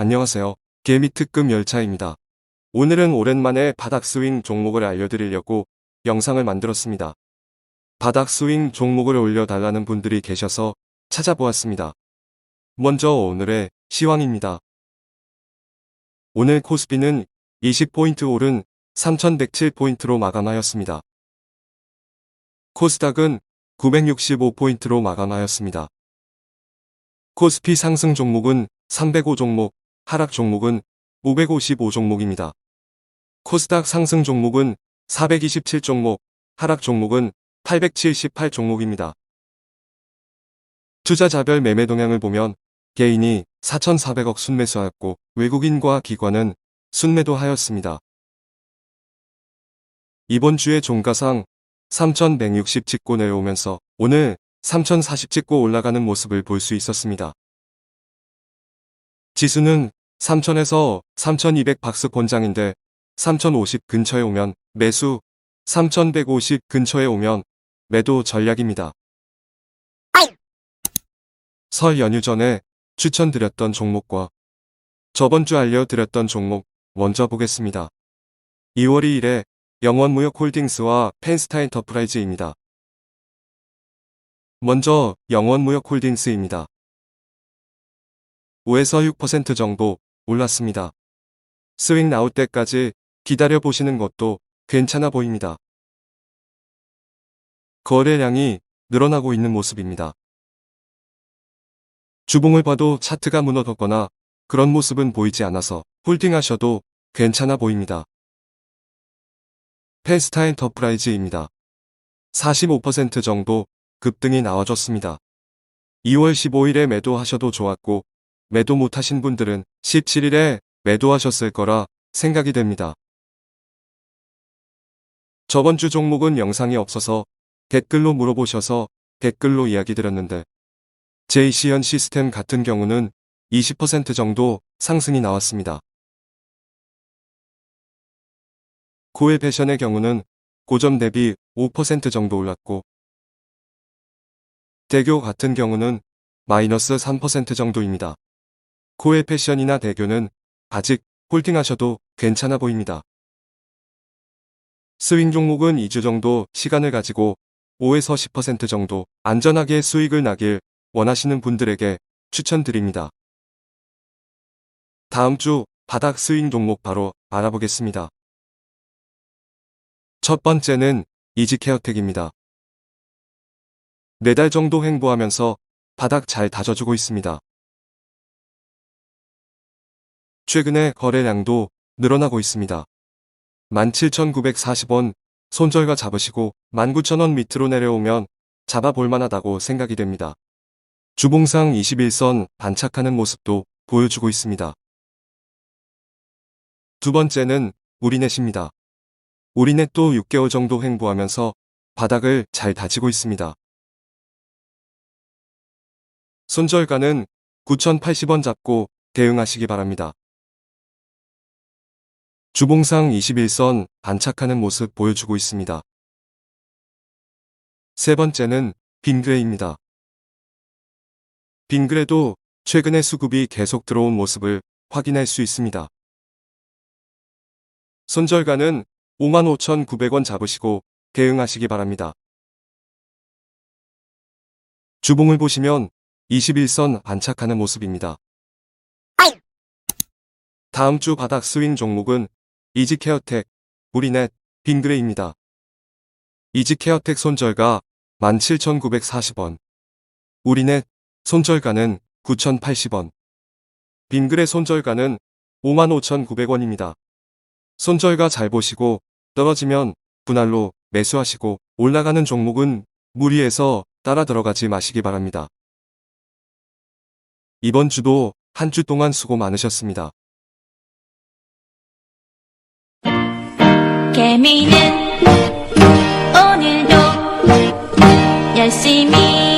안녕하세요. 개미 특급 열차입니다. 오늘은 오랜만에 바닥 스윙 종목을 알려드리려고 영상을 만들었습니다. 바닥 스윙 종목을 올려달라는 분들이 계셔서 찾아보았습니다. 먼저 오늘의 시황입니다. 오늘 코스피는 20포인트 오른 3107포인트로 마감하였습니다. 코스닥은 965포인트로 마감하였습니다. 코스피 상승 종목은 305 종목, 하락 종목은 555 종목입니다. 코스닥 상승 종목은 427 종목, 하락 종목은 878 종목입니다. 투자자별 매매 동향을 보면 개인이 4,400억 순매수하였고 외국인과 기관은 순매도 하였습니다. 이번 주의 종가상 3,160 찍고 내려오면서 오늘 3,040 찍고 올라가는 모습을 볼 수 있었습니다. 지수는 3,000에서 3,200 박스 권장인데 3,050 근처에 오면 매수, 3,150 근처에 오면 매도 전략입니다. 설 연휴 전에 추천드렸던 종목과 저번 주 알려드렸던 종목 먼저 보겠습니다. 2월 2일에 영원무역홀딩스와 펜스타인터프라이즈입니다. 먼저 영원무역홀딩스입니다. 5에서 6% 정도 올랐습니다. 스윙 나올 때까지 기다려 보시는 것도 괜찮아 보입니다. 거래량이 늘어나고 있는 모습입니다. 주봉을 봐도 차트가 무너졌거나 그런 모습은 보이지 않아서 홀딩하셔도 괜찮아 보입니다. 펜스타인 터프라이즈입니다. 45% 정도 급등이 나와줬습니다. 2월 15일에 매도하셔도 좋았고 매도 못하신 분들은 17일에 매도하셨을 거라 생각이 됩니다. 저번 주 종목은 영상이 없어서 댓글로 물어보셔서 댓글로 이야기 드렸는데 JC현 시스템 같은 경우는 20% 정도 상승이 나왔습니다. 고해 패션의 경우는 고점 대비 5% 정도 올랐고 대교 같은 경우는 마이너스 3% 정도입니다. 고해 패션이나 대교는 아직 홀딩하셔도 괜찮아 보입니다. 스윙 종목은 2주 정도 시간을 가지고 5에서 10% 정도 안전하게 수익을 나길 원하시는 분들에게 추천드립니다. 다음 주 바닥 스윙 종목 바로 알아보겠습니다. 첫 번째는 이지케어텍입니다. 4달 정도 횡보하면서 바닥 잘 다져주고 있습니다. 최근에 거래량도 늘어나고 있습니다. 17,940원 손절가 잡으시고 19,000원 밑으로 내려오면 잡아볼 만하다고 생각이 됩니다. 주봉상 21선 반착하는 모습도 보여주고 있습니다. 두 번째는 우리넷입니다. 우리넷도 6개월 정도 횡보하면서 바닥을 잘 다지고 있습니다. 손절가는 9,080원 잡고 대응하시기 바랍니다. 주봉상 21선 반착하는 모습 보여주고 있습니다. 세 번째는 빙그레입니다. 빙그레도 최근에 수급이 계속 들어온 모습을 확인할 수 있습니다. 손절가는 55,900원 잡으시고 대응하시기 바랍니다. 주봉을 보시면 21선 반착하는 모습입니다. 다음 주 바닥 스윙 종목은 이지케어텍, 우리넷, 빙그레입니다. 이지케어텍 손절가 17,940원, 우리넷 손절가는 9,080원, 빙그레 손절가는 55,900원입니다. 손절가 잘 보시고 떨어지면 분할로 매수하시고 올라가는 종목은 무리해서 따라 들어가지 마시기 바랍니다. 이번 주도 한 주 동안 수고 많으셨습니다. 개미는 오늘도 열심히